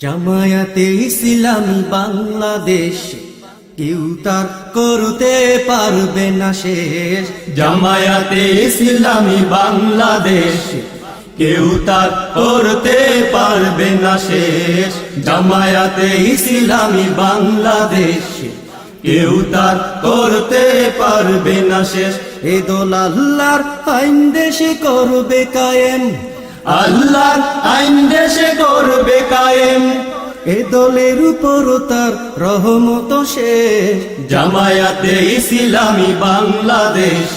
জামায়াতে ইসলামী বাংলাদেশ, কেউ তার করতে পারবে না শেষ। জামায়াতে ইসলামী বাংলাদেশ, কেউ তার করতে পারবে না শেষ। জামায়াতে ইসলামী বাংলাদেশ, কেউ তার করতে পারবে না শেষ। এ দোল আল্লাহর আইন দেশে করবে কায়েম। আল্লাহর আইন দেশে করবে কায়েম। এ দলের উপর তার রহমত শেষ। জামায়াতে ইসলামী বাংলাদেশ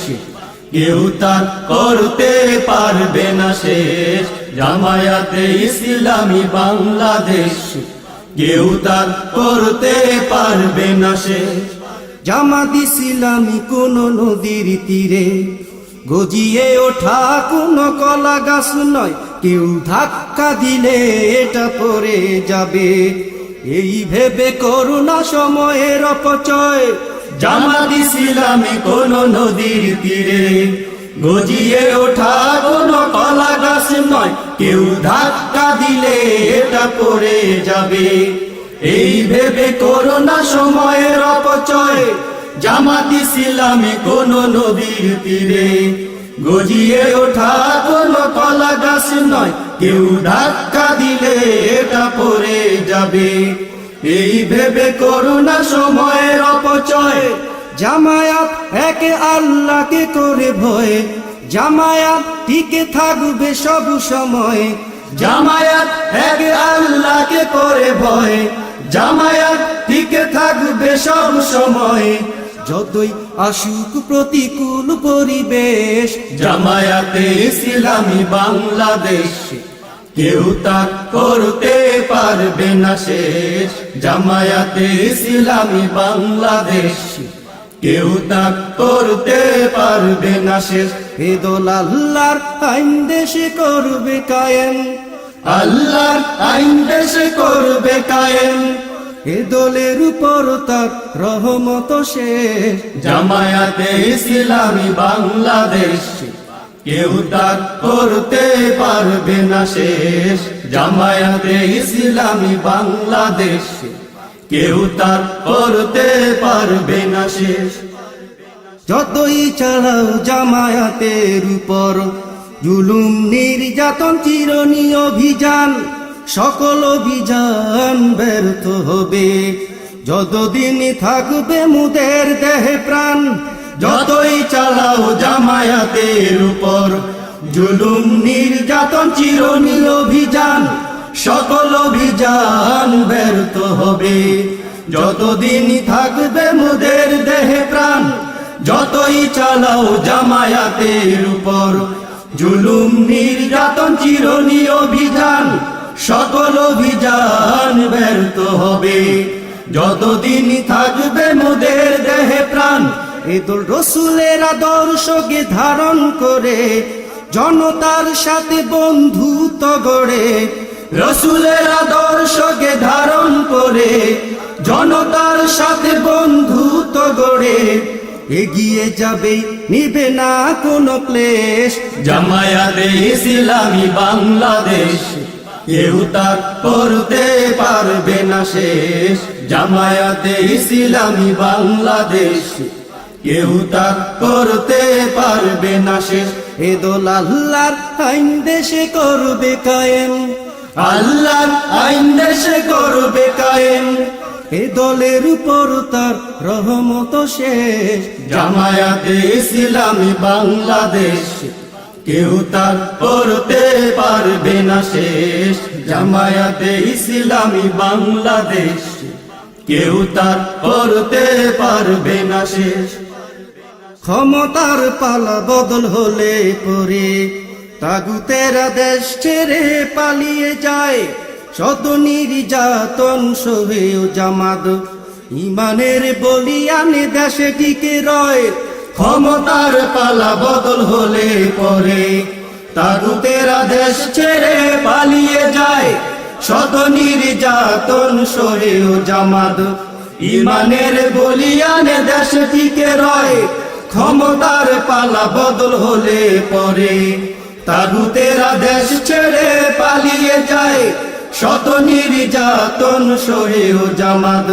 কেউ তার করতে পারবে না শেষ। জামায়াতে ইসলামী বাংলাদেশ কেউ তার করতে পারবে না শেষ। জামাত ইসলামী কোন নদীর তীরে গজিয়ে ওঠা কোন কলা গাছ নয়। কেউ ধাক্কা দিলে এটা পরে যাবে। এই ভেবে করোনা সময়ের অপচয়। জামাত ইসলামী কোন নদীর তীরে। গজিয়ে ওঠা কোন কলা গাছ নয়। কেউ ধাক্কা দিলে এটা পড়ে যাবে। এই ভেবে করোনা সময়ের অপচয়। জামাত ইসলামী কোন নদীর তীরে গজিয়ে ওঠা কোন কলা গাছ নয়। কেউ ধাক্কা দিলে এটা পড়ে যাবে। এই ভেবে করোনা সময়ের অপচয়। জামায়াত একে আল্লাহকে করে ভয়। জামায়াত টিকে থাকবে সব সময়। জামায়াত এক আল্লাহকে করে ভয়। জামায়াত টিকে থাকবে সব সময়। যতই আসুক প্রতিকূল পরিবেশ জামায়াতে ইসলামী বাংলাদেশ কেউ তা করতে পারবে না শেষ। জামায়াতে ইসলামী বাংলাদেশ কেউ তা করতে পারবে না শেষ। এ দোল আল্লাহর আইন দেশে করবে কায়েম। আল্লাহর আইন দেশে করবে কায়েম। এ দলের উপর তার রহমত শেষ জামায়াতে ইসলামী বাংলাদেশ কেউ তার করতে পারবে না শেষ জামায়াতে ইসলামী বাংলাদেশ কেউ তার করতে পারবে না শেষ যতই চালাও জামায়াতের উপর জুলুম নির্যাতন চিরনি অভিযান সকল অভিযান ব্যর্থ হবে। যতদিন থাকবে মুদের দেহে প্রাণ, যতই চালাও জামায়াতের উপর। জুলুম, নির্যাতন চিরনীল অভিযান, সকল অভিযান ব্যর্থ হবে। যতদিন থাকবে মুদের দেহে প্রাণ, যতই চালাও জামায়াতের উপর। জুলুম, নির্যাতন, চিরনি অভিযান সকল অভিযান ব্যর্থ হবে। যতদিন থাকবে মোদের দেহে প্রাণ এ দল রসুলের আদর্শকে ধারণ করে, জনতার সাথে বন্ধুত্ব গড়ে, রসুলের আদর্শকে ধারণ করে, জনতার সাথে বন্ধুত্ব গড়ে, এগিয়ে যাবে, নিবে না কোনো ক্লেশ। জামায়াতে ইসলামী বাংলাদেশ। কেউ তার করতে পারবে না শেষ। জামায়াতে ইসলামী বাংলাদেশ, কেউ তার করতে পারবে না শেষ। এ দোল আল্লাহর আইন দেশে করবে কায়েম। আল্লাহর আইন দেশে করবে কায়েম। এ দলের উপর তার রহমত শেষ। জামায়াতে ইসলামী বাংলাদেশ কেউ তার করতে পারবে না শেষ। জামায়াতে ইসলামী বাংলাদেশ কেউ তার করতে পারবে না শেষ। ক্ষমতার পালা বদল হলে পরে তাগুতেরা দেশ ছেড়ে পালিয়ে যায়। শত নির্যাতন সহেও জামাদ ইমানের বলিয়ানে দেশে টিকে রয়। ক্ষমতার পালা বদল হলে পরে তাগুতেরা দেশ ছেড়ে পালিয়ে যায় শত নির্যাতন সরেও জামাদ ইমানের বলিয়ানে দেশ টিকে রয়, ক্ষমতার পালা বদল হলে পরে তাগুতেরা দেশ ছেড়ে পালিয়ে যায় শত নির্যাতন সহেও জামাত।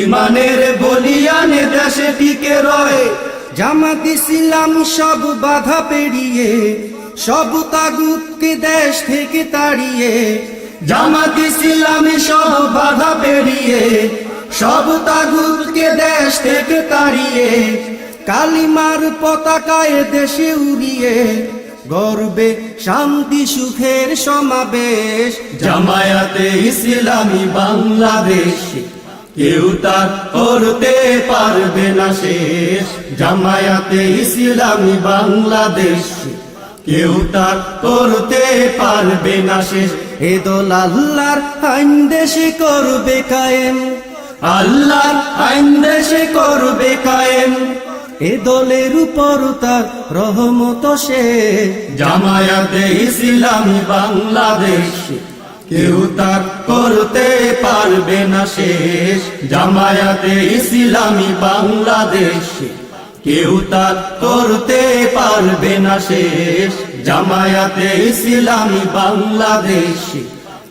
ইমানের বলিয়ানে দেশে টিকে রয় জামাত ইসলাম সব বাধা পেরিয়ে, সব তাগুতকে দেশ থেকে তাড়িয়ে। জামাত ইসলামী সব বাধা পেরিয়ে, সব তাগুতকে দেশ থেকে তাড়িয়ে। কালিমার পতাকায় দেশে উড়িয়ে, গর্বে শান্তি, সুখের সমাবেশ। জামায়াতে ইসলামী বাংলাদেশ। কেউ তার করতে পারবে না শেষ। জামায়াতে ইসলামী বাংলাদেশ, কেউ তার করতে পারবে না শেষ। এ দল আল্লাহর আইন দেশে করবে কায়েম। আল্লাহ আইন দেশে করবে কায়েম। এ দলের উপর তার রহমত সে। জামায়াতে ইসলামী বাংলাদেশ কেউ তার করতে পারবে না শেষ। জামায়াতে ইসলামী বাংলাদেশ কেউ তার করতে পারবে না শেষ। জামায়াতে ইসলামী বাংলাদেশ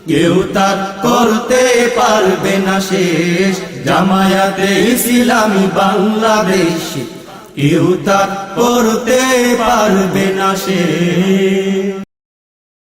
কেউ তার করতে পারবে না শেষ। জামায়াতে ইসলামী বাংলাদেশ কেউ তার করতে পারবে না সে